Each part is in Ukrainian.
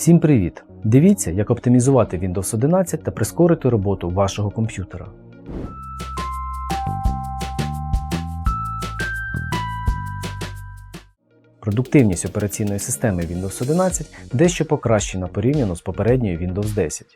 Всім привіт! Дивіться, як оптимізувати Windows 11 та прискорити роботу вашого комп'ютера. Продуктивність операційної системи Windows 11 дещо покращена порівняно з попередньою Windows 10.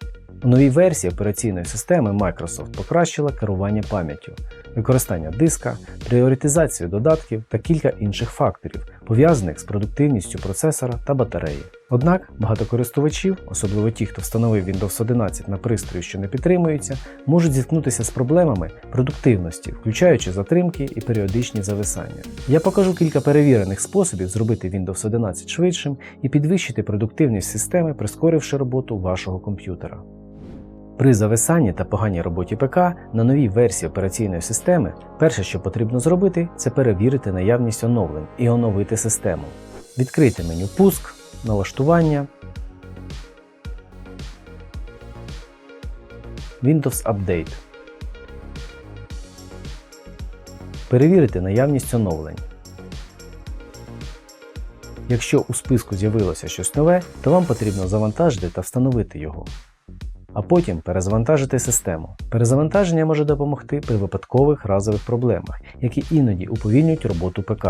У новій версії операційної системи Microsoft покращила керування пам'яттю, використання диска, пріоритизацію додатків та кілька інших факторів, пов'язаних з продуктивністю процесора та батареї. Однак багато користувачів, особливо ті, хто встановив Windows 11 на пристрої, що не підтримуються, можуть зіткнутися з проблемами продуктивності, включаючи затримки і періодичні зависання. Я покажу кілька перевірених способів зробити Windows 11 швидшим і підвищити продуктивність системи, прискоривши роботу вашого комп'ютера. При зависанні та поганій роботі ПК на новій версії операційної системи перше, що потрібно зробити, це перевірити наявність оновлень і оновити систему. Відкрити меню Пуск, налаштування, Windows Update. Перевірити наявність оновлень. Якщо у списку з'явилося щось нове, то вам потрібно завантажити та встановити його а потім перезавантажити систему. Перезавантаження може допомогти при випадкових разових проблемах, які іноді уповільнюють роботу ПК.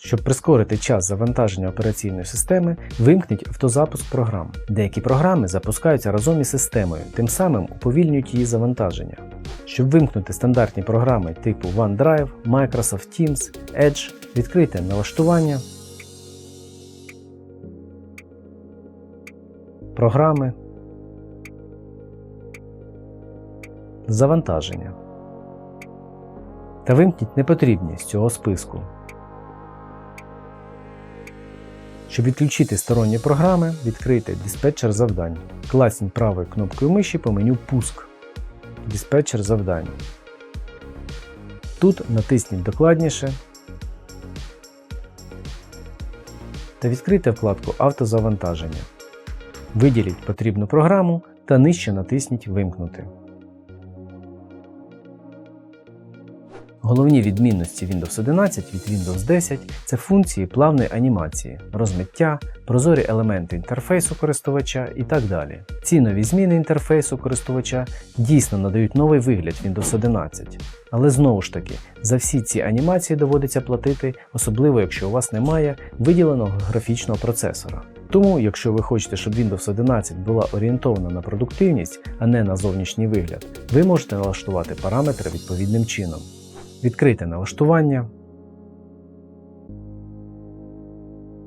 Щоб прискорити час завантаження операційної системи, вимкніть автозапуск програм. Деякі програми запускаються разом із системою, тим самим уповільнюють її завантаження. Щоб вимкнути стандартні програми типу OneDrive, Microsoft Teams, Edge, відкрийте налаштування, програми, Завантаження. Та вимкніть непотрібні з цього списку. Щоб відключити сторонні програми, відкрийте диспетчер завдань. Класніть правою кнопкою миші по меню Пуск. Диспетчер завдань. Тут натисніть докладніше та відкрийте вкладку Автозавантаження. Виділіть потрібну програму та нижче натисніть Вимкнути. Головні відмінності Windows 11 від Windows 10 це функції плавної анімації, розмиття, прозорі елементи інтерфейсу користувача і так далі. Ці нові зміни інтерфейсу користувача дійсно надають новий вигляд Windows 11. Але знову ж таки, за всі ці анімації доводиться платити, особливо якщо у вас немає виділеного графічного процесора. Тому, якщо ви хочете, щоб Windows 11 була орієнтована на продуктивність, а не на зовнішній вигляд, ви можете налаштувати параметри відповідним чином. Відкрийте налаштування,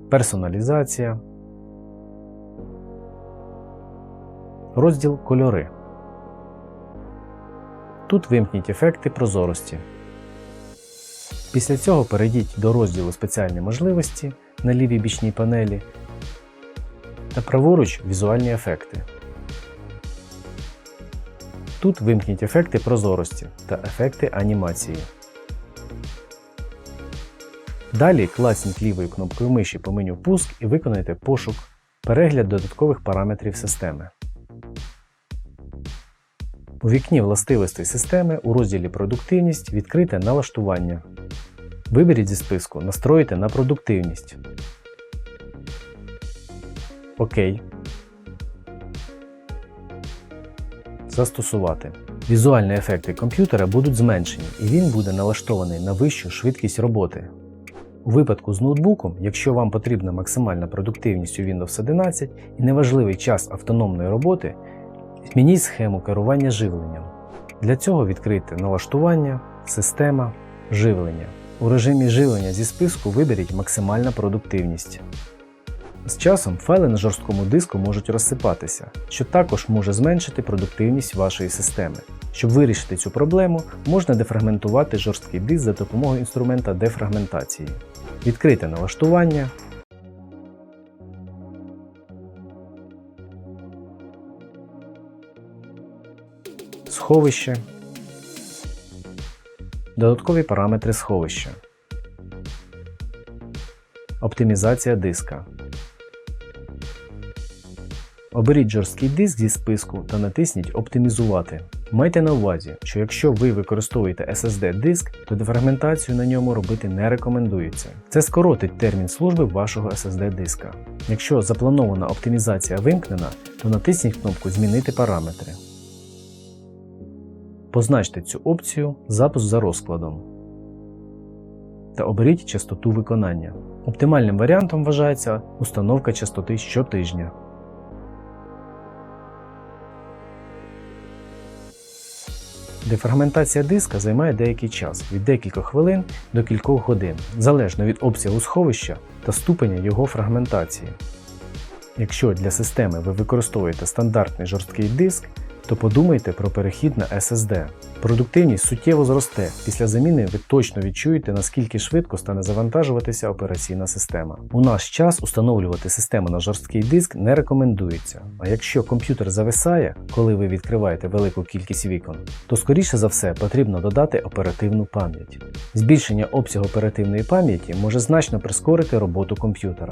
персоналізація, розділ Кольори. Тут вимкніть ефекти прозорості. Після цього перейдіть до розділу Спеціальні можливості на лівій бічній панелі та праворуч Візуальні ефекти. Тут вимкніть ефекти прозорості та ефекти анімації. Далі класніть лівою кнопкою миші по меню Пуск і виконайте пошук, перегляд додаткових параметрів системи. У вікні властивостей системи у розділі Продуктивність відкрите налаштування. Виберіть зі списку Настроїти на продуктивність. ОК. Застосувати. Візуальні ефекти комп'ютера будуть зменшені і він буде налаштований на вищу швидкість роботи. У випадку з ноутбуком, якщо вам потрібна максимальна продуктивність у Windows 11 і неважливий час автономної роботи, змініть схему керування живленням. Для цього відкрийте налаштування, система, живлення. У режимі живлення зі списку виберіть максимальна продуктивність. З часом файли на жорсткому диску можуть розсипатися, що також може зменшити продуктивність вашої системи. Щоб вирішити цю проблему, можна дефрагментувати жорсткий диск за допомогою інструмента дефрагментації. Відкрийте налаштування. Сховище. Додаткові параметри сховища. Оптимізація диска. Оберіть жорсткий диск зі списку та натисніть Оптимізувати. Майте на увазі, що якщо ви використовуєте SSD диск, то дефрагментацію на ньому робити не рекомендується. Це скоротить термін служби вашого SSD диска. Якщо запланована оптимізація вимкнена, то натисніть кнопку Змінити параметри. Позначте цю опцію Запуск за розкладом та оберіть частоту виконання. Оптимальним варіантом вважається установка частоти щотижня. Дефрагментація диска займає деякий час від декількох хвилин до кількох годин, залежно від обсягу сховища та ступеня його фрагментації. Якщо для системи ви використовуєте стандартний жорсткий диск, то подумайте про перехід на SSD. Продуктивність суттєво зросте. Після заміни ви точно відчуєте, наскільки швидко стане завантажуватися операційна система. У наш час установлювати систему на жорсткий диск не рекомендується. А якщо комп'ютер зависає, коли ви відкриваєте велику кількість вікон, то скоріше за все потрібно додати оперативну пам'ять. Збільшення обсягу оперативної пам'яті може значно прискорити роботу комп'ютера.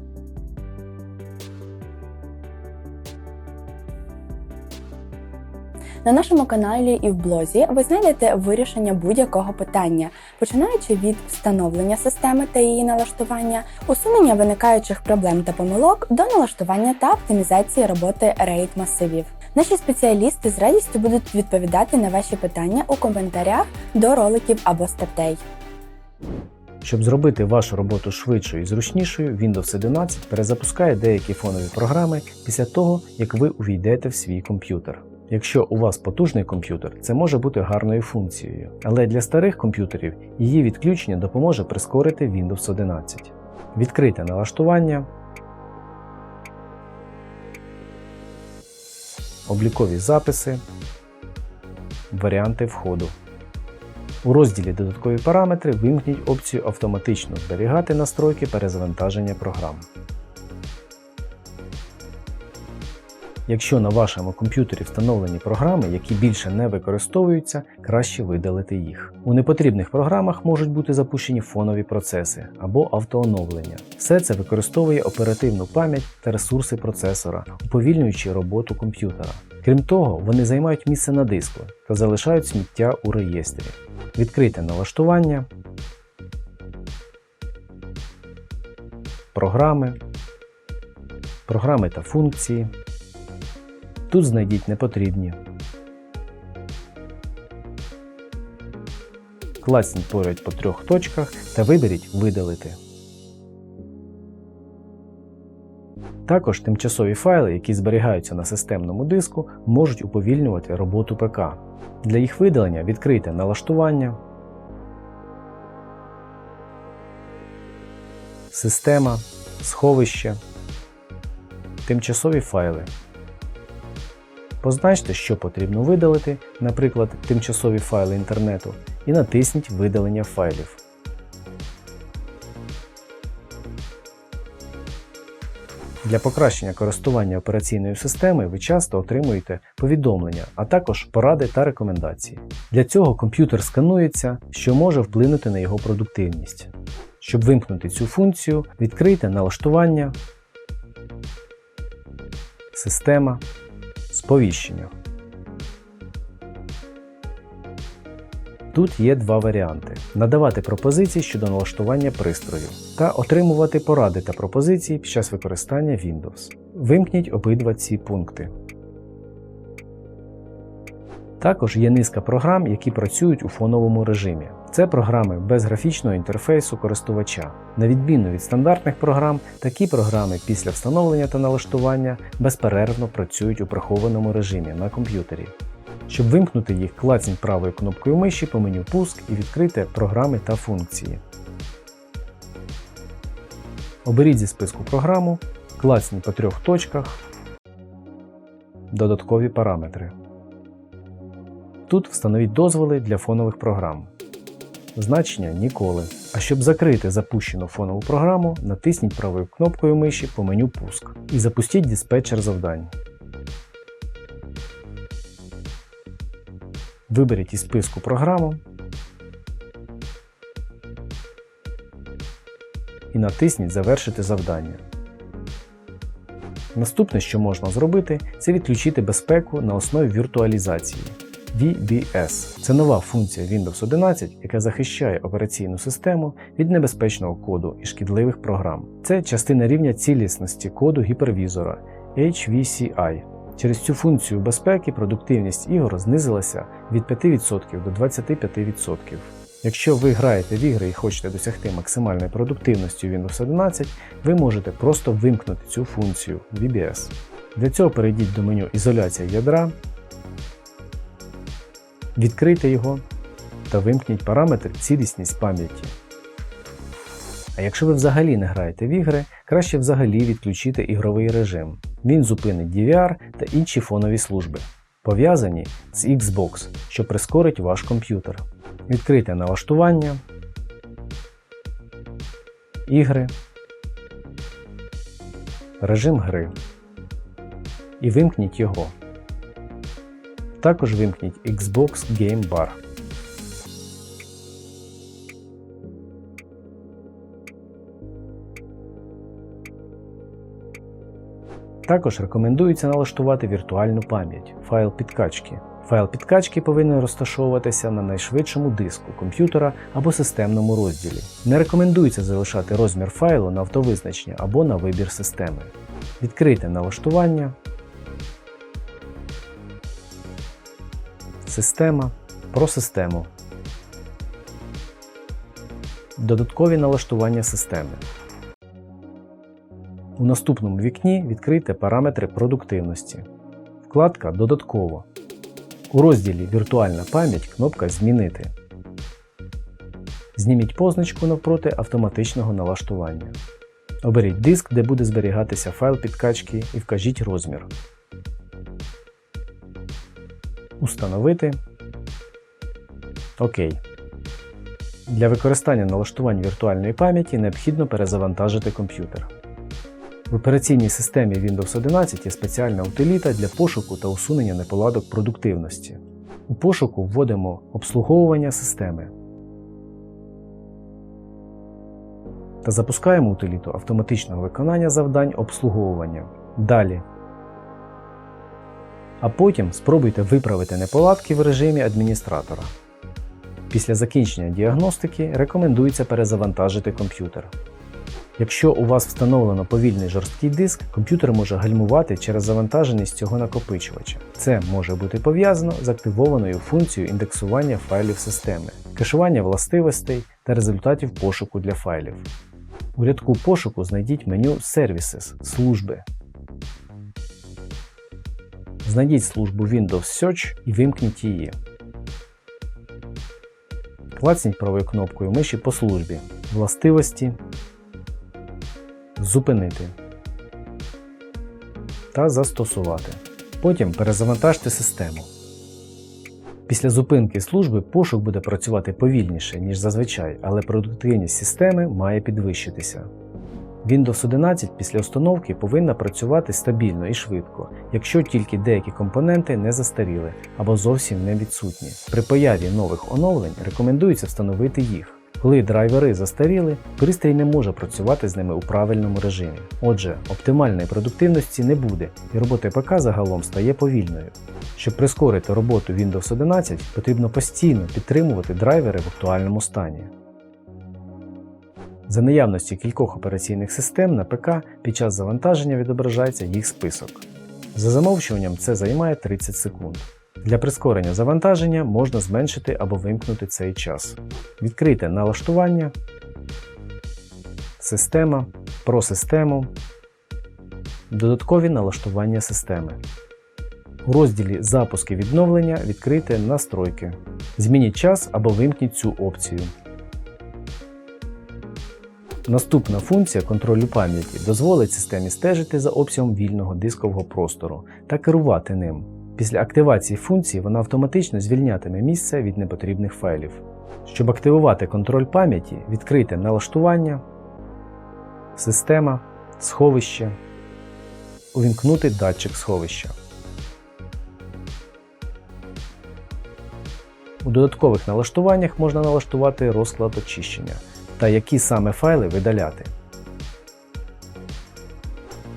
На нашому каналі і в блозі ви знайдете вирішення будь-якого питання, починаючи від встановлення системи та її налаштування, усунення виникаючих проблем та помилок до налаштування та оптимізації роботи RAID масивів. Наші спеціалісти з радістю будуть відповідати на ваші питання у коментарях до роликів або статей. Щоб зробити вашу роботу швидшою і зручнішою, Windows 11 перезапускає деякі фонові програми після того, як ви увійдете в свій комп'ютер. Якщо у вас потужний комп'ютер, це може бути гарною функцією, але для старих комп'ютерів її відключення допоможе прискорити Windows 11. Відкрите налаштування, облікові записи, варіанти входу. У розділі Додаткові параметри вимкніть опцію Автоматично зберігати настройки перезавантаження програм. Якщо на вашому комп'ютері встановлені програми, які більше не використовуються, краще видалити їх. У непотрібних програмах можуть бути запущені фонові процеси або автооновлення. Все це використовує оперативну пам'ять та ресурси процесора, уповільнюючи роботу комп'ютера. Крім того, вони займають місце на диску та залишають сміття у реєстрі. Відкрите налаштування, програми, програми та функції. Тут знайдіть непотрібні. Класніть поряд по трьох точках та виберіть Видалити. Також тимчасові файли, які зберігаються на системному диску, можуть уповільнювати роботу ПК. Для їх видалення відкрийте налаштування, Система, сховище, тимчасові файли. Позначте, що потрібно видалити, наприклад, тимчасові файли інтернету, і натисніть Видалення файлів. Для покращення користування операційною системою ви часто отримуєте повідомлення, а також поради та рекомендації. Для цього комп'ютер сканується, що може вплинути на його продуктивність. Щоб вимкнути цю функцію, відкрийте налаштування, система, сповіщення. Тут є два варіанти: надавати пропозиції щодо налаштування пристрою та отримувати поради та пропозиції під час використання Windows. Вимкніть обидва ці пункти. Також є низка програм, які працюють у фоновому режимі. Це програми без графічного інтерфейсу користувача. На відміну від стандартних програм, такі програми після встановлення та налаштування безперервно працюють у прихованому режимі на комп'ютері. Щоб вимкнути їх, клацніть правою кнопкою миші по меню Пуск і відкрийте програми та функції. Оберіть зі списку програму, клацніть по трьох точках, додаткові параметри. Тут встановіть дозволи для фонових програм. значення ніколи. А щоб закрити запущену фонову програму, натисніть правою кнопкою миші по меню Пуск і запустіть диспетчер завдань. Виберіть із списку програму і натисніть Завершити завдання. Наступне, що можна зробити, це відключити безпеку на основі віртуалізації. VBS це нова функція Windows 11, яка захищає операційну систему від небезпечного коду і шкідливих програм. Це частина рівня цілісності коду гіпервізора HVCI. Через цю функцію безпеки продуктивність ігор знизилася від 5% до 25%. Якщо ви граєте в ігри і хочете досягти максимальної продуктивності Windows 11, ви можете просто вимкнути цю функцію VBS. Для цього перейдіть до меню Ізоляція ядра, відкрийте його та вимкніть параметр цілісність пам'яті. А якщо ви взагалі не граєте в ігри, краще взагалі відключити ігровий режим. Він зупинить DVR та інші фонові служби, пов'язані з Xbox, що прискорить ваш комп'ютер. Відкрийте налаштування, ігри, режим гри і вимкніть його. Також вимкніть Xbox Game Bar. Також рекомендується налаштувати віртуальну пам'ять, файл підкачки. Файл підкачки повинен розташовуватися на найшвидшому диску комп'ютера або системному розділі. Не рекомендується залишати розмір файлу на автовизначення або на вибір системи. Відкрийте налаштування, Система про систему. Додаткові налаштування системи. У наступному вікні відкрийте параметри продуктивності. Вкладка Додатково. У розділі Віртуальна пам'ять кнопка Змінити. Зніміть позначку навпроти автоматичного налаштування. Оберіть диск, де буде зберігатися файл підкачки і вкажіть розмір. Установити. ОК. Для використання налаштувань віртуальної пам'яті необхідно перезавантажити комп'ютер. В операційній системі Windows 11 є спеціальна утиліта для пошуку та усунення неполадок продуктивності. У пошуку вводимо обслуговування системи та запускаємо утиліту автоматичного виконання завдань обслуговування. Далі а потім спробуйте виправити неполадки в режимі адміністратора. Після закінчення діагностики рекомендується перезавантажити комп'ютер. Якщо у вас встановлено повільний жорсткий диск, комп'ютер може гальмувати через завантаженість цього накопичувача. Це може бути пов'язано з активованою функцією індексування файлів системи, кешування властивостей та результатів пошуку для файлів. У рядку пошуку знайдіть меню Services служби. Знайдіть службу Windows Search і вимкніть її. Клацніть правою кнопкою миші по службі Властивості, Зупинити та Застосувати. Потім перезавантажте систему. Після зупинки служби пошук буде працювати повільніше, ніж зазвичай, але продуктивність системи має підвищитися. Windows 11 після установки повинна працювати стабільно і швидко, якщо тільки деякі компоненти не застаріли або зовсім не відсутні. При появі нових оновлень рекомендується встановити їх. Коли драйвери застаріли, пристрій не може працювати з ними у правильному режимі. Отже, оптимальної продуктивності не буде, і робота ПК загалом стає повільною. Щоб прискорити роботу Windows 11, потрібно постійно підтримувати драйвери в актуальному стані. За наявності кількох операційних систем на ПК під час завантаження відображається їх список. За замовчуванням це займає 30 секунд. Для прискорення завантаження можна зменшити або вимкнути цей час. Відкрийте налаштування, Система, про систему, додаткові налаштування системи. У розділі Запуски відновлення відкрийте Настройки. Змініть час або вимкніть цю опцію. Наступна функція контролю пам'яті дозволить системі стежити за обсягом вільного дискового простору та керувати ним. Після активації функції вона автоматично звільнятиме місце від непотрібних файлів. Щоб активувати контроль пам'яті, відкрийте налаштування, система, сховище, увімкнути датчик сховища. У додаткових налаштуваннях можна налаштувати розклад очищення та які саме файли видаляти.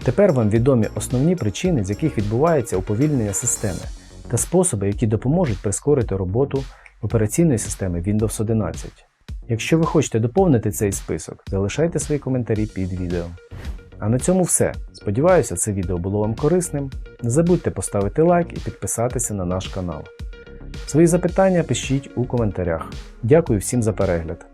Тепер вам відомі основні причини, з яких відбувається уповільнення системи, та способи, які допоможуть прискорити роботу операційної системи Windows 11. Якщо ви хочете доповнити цей список, залишайте свої коментарі під відео. А на цьому все. Сподіваюся, це відео було вам корисним. Не забудьте поставити лайк і підписатися на наш канал. Свої запитання пишіть у коментарях. Дякую всім за перегляд.